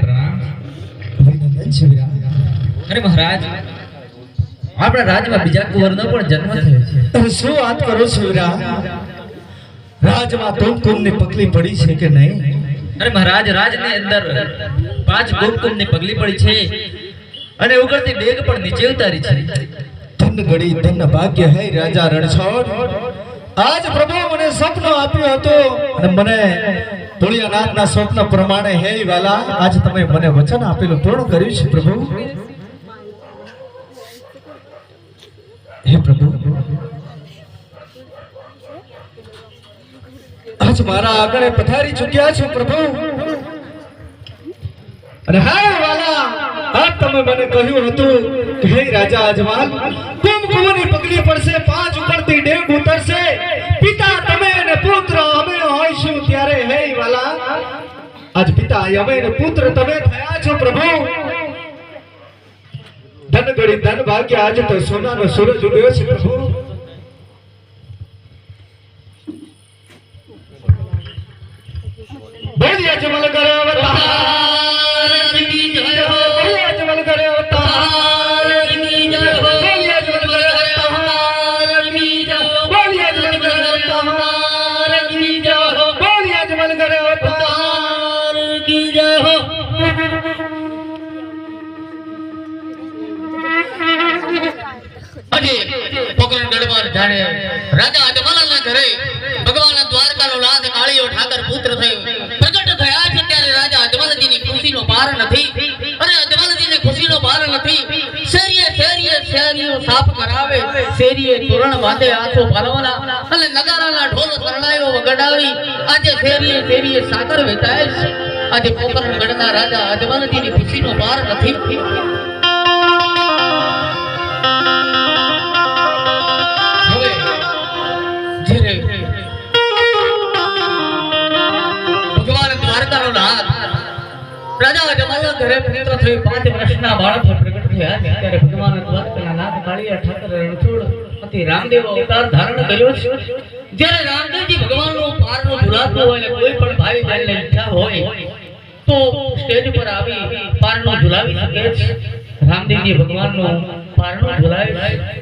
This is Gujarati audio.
પ્રણામ વીરા. અરે મહારાજ આપણા રાજમાં બીજા કુંવરનો પણ જન્મ થયો તમે શું વાત કરો છો રાજમાં કુમકુમની પકલી પડી છે કે નહીં? અરે મહારાજ રાજની અંદર પાંચ કુમકુમની પગલી પડી છે. અને ઉગડતી ડેગ પણ નીચે ઉતારી છે. ધન ઘડી ધન ભાગ્ય હે રાજા રણછોડ. આજ પ્રભુ મને સ્વપ્ન આપ્યું હતું. અને મને ભોળિયાનાથના સ્વપ્ન પ્રમાણે હે વાલા આજ તમે મને વચન આપેલું પૂર્ણ કર્યું છે પ્રભુ. હે પ્રભુ. આજ મારા આગળ પથારી ચૂક્યા છો પ્રભુ. અને હા વાલા, આ તમે મને કહ્યું હતું કે હે રાજા અજવાલ કુમકુમની પગલી પડશે, પાંચ ઉપરથી ડેગ ઉતરશે. પિતા તમે અને પુત્ર અમે હોઈશું ત્યારે, હે વાલા, આજ પિતા, અમે અને પુત્ર તમે થયા છો પ્રભુ. ગળી ધન ભાગ્ય આજે તો સોનાનો સૂરજ ઉગ્યો છે પ્રભુ બોલિયા જમલ કરે આજે પોકરણગઢમાં જાણે રાજા અજમલના ઘરે ભગવાન દ્વારકાનો નાથ કાળીયો ઠાકર પુત્ર થયો. પ્રગટ થયા છે ત્યારે રાજા અજમલજીની ખુશીનો પાર નથી. અને અજમલજીની ખુશીનો પાર નથી. શેરીએ શેરીએ શેરીઓ સાફ કરાવે. શેરીએ તોરણ બાંધે આંખો પાલવાના અને નગારાના ઢોલ શરણાઈઓ વગડાવી. આજે શેરીએ શેરીએ સાકર વેચાય છે. આજે પોકરણગઢના રાજા અજમલજીની ખુશીનો પાર નથી. રાજા વર્ષના બાળકો પ્રગટ ભગવાન દ્વારકાના નાથ કાળિયા ઠાકર રણછોડ ધારણ કર્યો છે. જ્યારે રામદેવજી ભગવાનનો પારનો ઝુલાતો હોય અને કોઈ પણ ભાઈ બહેનને હોય, તો સ્ટેજ પર આવી પારનો ઝુલાવી શકે છે. રામદેવજી ભગવાનનો પારનો ઝુલાવે છે.